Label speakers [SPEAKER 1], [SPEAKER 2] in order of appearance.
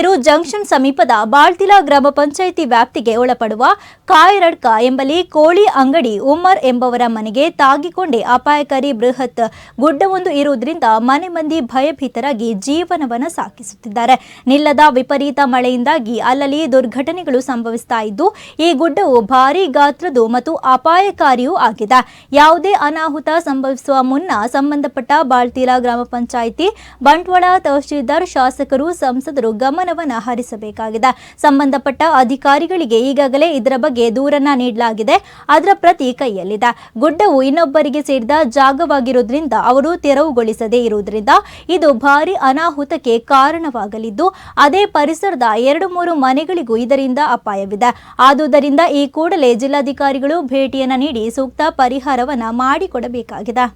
[SPEAKER 1] Hirekerur junction ಸಮೀಪದ ಬಾಳ್ತಿಲಾ ಗ್ರಾಮ ಪಂಚಾಯಿತಿ ವ್ಯಾಪ್ತಿಗೆ ಒಳಪಡುವ ಕಾಯರಡ್ಕ ಎಂಬಲ್ಲಿ ಕೋಳಿ ಅಂಗಡಿ ಉಮರ್ ಎಂಬವರ ಮನೆಗೆ ತಾಗಿಕೊಂಡೇ ಅಪಾಯಕಾರಿ ಬೃಹತ್ ಗುಡ್ಡವೊಂದು ಇರುವುದರಿಂದ ಮನೆ ಮಂದಿ ಭಯಭೀತರಾಗಿ ಜೀವನವನ್ನು ಸಾಕಿಸುತ್ತಿದ್ದಾರೆ ನಿಲ್ಲದ ವಿಪರೀತ ಮಳೆಯಿಂದಾಗಿ ಅಲ್ಲಲ್ಲಿ ದುರ್ಘಟನೆಗಳು ಸಂಭವಿಸ್ತಾ ಇದ್ದು, ಈ ಗುಡ್ಡವು ಭಾರೀ ಗಾತ್ರದ್ದು ಮತ್ತು ಅಪಾಯಕಾರಿಯೂ ಆಗಿದೆ. ಯಾವುದೇ ಅನಾಹುತ ಸಂಭವಿಸುವ ಮುನ್ನ ಸಂಬಂಧಪಟ್ಟ ಬಾಳ್ತಿಲಾ ಗ್ರಾಮ ಪಂಚಾಯಿತಿ ಬಂಟ್ವಾಳ ತಹಶೀಲ್ದಾರ್ ಶಾಸಕರು, ಸಂಸದರು ಗಮನವನ್ನು ಹರಿಸಬೇಕಾಗಿದೆ. ಸಂಬಂಧಪಟ್ಟ ಅಧಿಕಾರಿಗಳಿಗೆ ಈಗಾಗಲೇ ಇದರ ಬಗ್ಗೆ ದೂರನ್ನ ನೀಡಲಾಗಿದೆ. ಅದರ ಪ್ರತಿ ಕೈಯಲ್ಲಿದೆ. ಗುಡ್ಡವು ಇನ್ನೊಬ್ಬರಿಗೆ ಸೇರಿದ ಜಾಗವಾಗಿರುವುದರಿಂದ ಅವರು ತೆರವುಗೊಳಿಸದೇ ಇರುವುದರಿಂದ ಇದು ಭಾರಿ ಅನಾಹುತಕ್ಕೆ ಕಾರಣವಾಗಲಿದ್ದು, ಅದೇ ಪರಿಸರದ ಎರಡು ಮೂರು ಮನೆಗಳಿಗೂ ಇದರಿಂದ ಅಪಾಯವಿದೆ. ಆದುದರಿಂದ ಈ ಕೂಡಲೇ ಜಿಲ್ಲಾಧಿಕಾರಿಗಳು ಭೇಟಿಯನ್ನ ನೀಡಿ ಸೂಕ್ತ ಪರಿಹಾರವನ್ನ ಮಾಡಿಕೊಡಬೇಕಾಗಿದೆ.